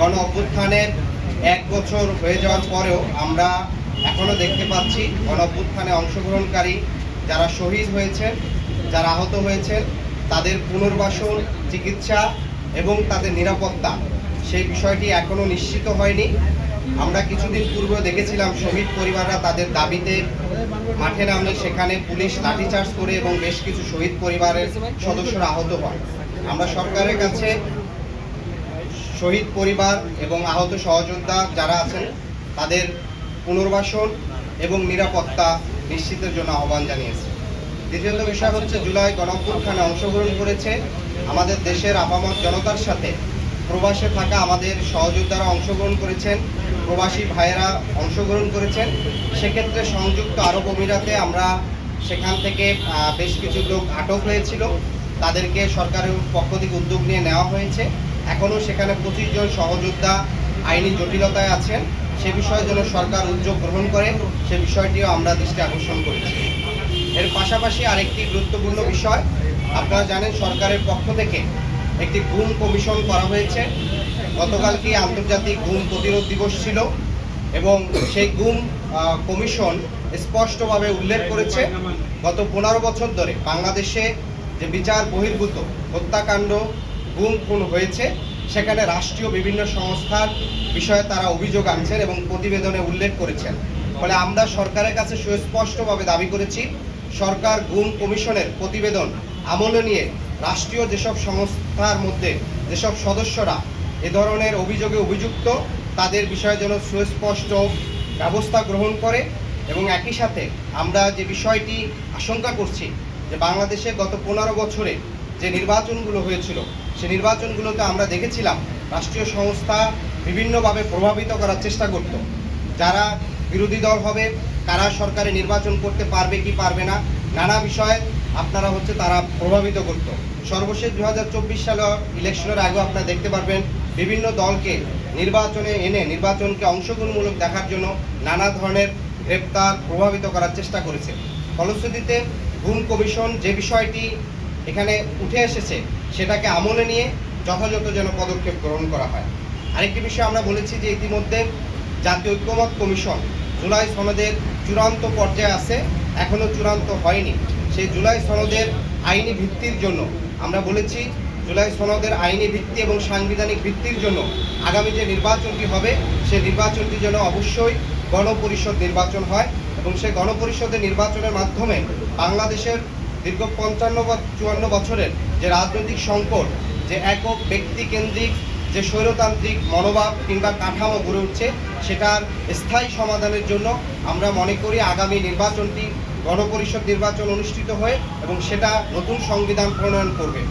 গণ অভ্যুত্থানের এক বছর হয়ে যাওয়ার পরেও আমরা এখনও দেখতে পাচ্ছি গণ অভ্যুত্থানে অংশগ্রহণকারী যারা শহীদ হয়েছেন, যারা আহত হয়েছেন, তাদের পুনর্বাসন, চিকিৎসা এবং তাদের নিরাপত্তা। সেই বিষয়টি এখনও নিশ্চিত হয়নি। আমরা কিছুদিন পূর্বে দেখেছিলাম শহীদ পরিবাররা তাদের দাবিতে মাঠে নামলে সেখানে পুলিশ লাঠিচার্জ করে এবং বেশ কিছু শহীদ পরিবারের সদস্যরা আহত হয় আমরা সরকারের কাছে শহীদ পরিবার এবং আহত সহযোদ্ধা যারা আছেন, তাদের পুনর্বাসন এবং নিরাপত্তা নিশ্চিতের জন্য আহ্বান জানিয়েছে। দ্বিতীয়ত বিষয় হচ্ছে, জুলাই গণঅভ্যুত্থানে অংশগ্রহণ করেছে আমাদের দেশের আপামত জনতার সাথে। প্রবাসে থাকা আমাদের সহযোদ্ধারা অংশগ্রহণ করেছেন, প্রবাসী ভাইয়েরা অংশগ্রহণ করেছেন। সেক্ষেত্রে সংযুক্ত আরব অমিরাতে আমরা সেখান থেকে বেশ কিছু লোক আটক হয়েছিল। তাদেরকে সরকারের পক্ষ থেকে উদ্যোগ নিয়ে নেওয়া হয়েছে। এখনও সেখানে পঁচিশ জন সহযোদ্ধা আইনি জটিলতায় আছেন। সে বিষয়ে যেন সরকার উদ্যোগ গ্রহণ করে সে বিষয়টিও আমরা দৃষ্টি আকর্ষণ করেছি। এর পাশাপাশি আরেকটি গুরুত্বপূর্ণ বিষয় আপনারা জানেন সরকারের পক্ষ থেকে একটি গুম কমিশন করা হয়েছে। গতকালকে আন্তর্জাতিক গুম প্রতিরোধ দিবস ছিল এবং সেই আহ, কমিশন স্পষ্টভাবে উল্লেখ করেছে গত পনেরো বছর ধরে বাংলাদেশে যে বিচার বহির্ভূত হত্যাকাণ্ড গুম খুন হয়েছে, সেখানে রাষ্ট্রীয় বিভিন্ন সংস্থার বিষয়ে তারা অভিযোগ আনছেন এবং প্রতিবেদনে উল্লেখ করেছেন। ফলে আমরা সরকারের কাছে সুস্পষ্টভাবে দাবি করেছি, সরকার গুম কমিশনের প্রতিবেদন আমলে নিয়ে রাষ্ট্রীয় যেসব সংস্থার মধ্যে যেসব সদস্যরা এ ধরনের অভিযোগে অভিযুক্ত, তাদের বিষয়ে যেন সুস্পষ্ট ব্যবস্থা গ্রহণ করে এবং একই সাথে আমরা যে বিষয়টি আশঙ্কা করছি যে বাংলাদেশে গত পনেরো বছরে যে নির্বাচনগুলো হয়েছিল, সে নির্বাচনগুলোতে আমরা দেখেছিলাম রাষ্ট্রীয় সংস্থা বিভিন্নভাবে প্রভাবিত করার চেষ্টা করত। যারা বিরোধী দল হবে, কারা সরকারে নির্বাচন করতে পারবে কি পারবে না, নানা বিষয়ে আপনারা হচ্ছে তারা প্রভাবিত করত। সর্বশেষ দু হাজার চব্বিশ সালের ইলেকশনের আগেও আপনারা দেখতে পারবেন বিভিন্ন দলকে নির্বাচনে এনে নির্বাচনকে অংশগ্রহণমূলক দেখার জন্য নানা ধরনের গ্রেপ্তার প্রভাবিত করার চেষ্টা করেছে। ফলশ্রুতিতে গুম কমিশন যে বিষয়টি এখানে উঠে এসেছে, সেটাকে আমলে নিয়ে যথাযথ যেন পদক্ষেপ গ্রহণ করা হয়। আরেকটি বিষয় আমরা বলেছি যে ইতিমধ্যে জাতীয় ঐক্যমত কমিশন জুলাই সনদের চূড়ান্ত পর্যায়ে আছে এখনও চূড়ান্ত হয়নি। সেই জুলাই সনদের আইনি ভিত্তির জন্য আমরা বলেছি, জুলাই সনদের আইনি ভিত্তি এবং সাংবিধানিক ভিত্তির জন্য আগামী যে নির্বাচনটি হবে সেই নির্বাচনটি যেন অবশ্যই গণপরিষদ নির্বাচন হয়। এবং সেই গণপরিষদের নির্বাচনের মাধ্যমে বাংলাদেশের দীর্ঘ পঞ্চান্ন বা চুয়ান্ন বছরের যে রাজনৈতিক সংকট, যে একক ব্যক্তিকেন্দ্রিক, যে স্বৈরতান্ত্রিক মনোভাব কিংবা কাঠামো গড়ে উঠছে, সেটার স্থায়ী সমাধানের জন্য আমরা মনে করি আগামী নির্বাচনটি গণপরিষদ নির্বাচন অনুষ্ঠিত হয়ে এবং সেটা নতুন সংবিধান প্রণয়ন করবে।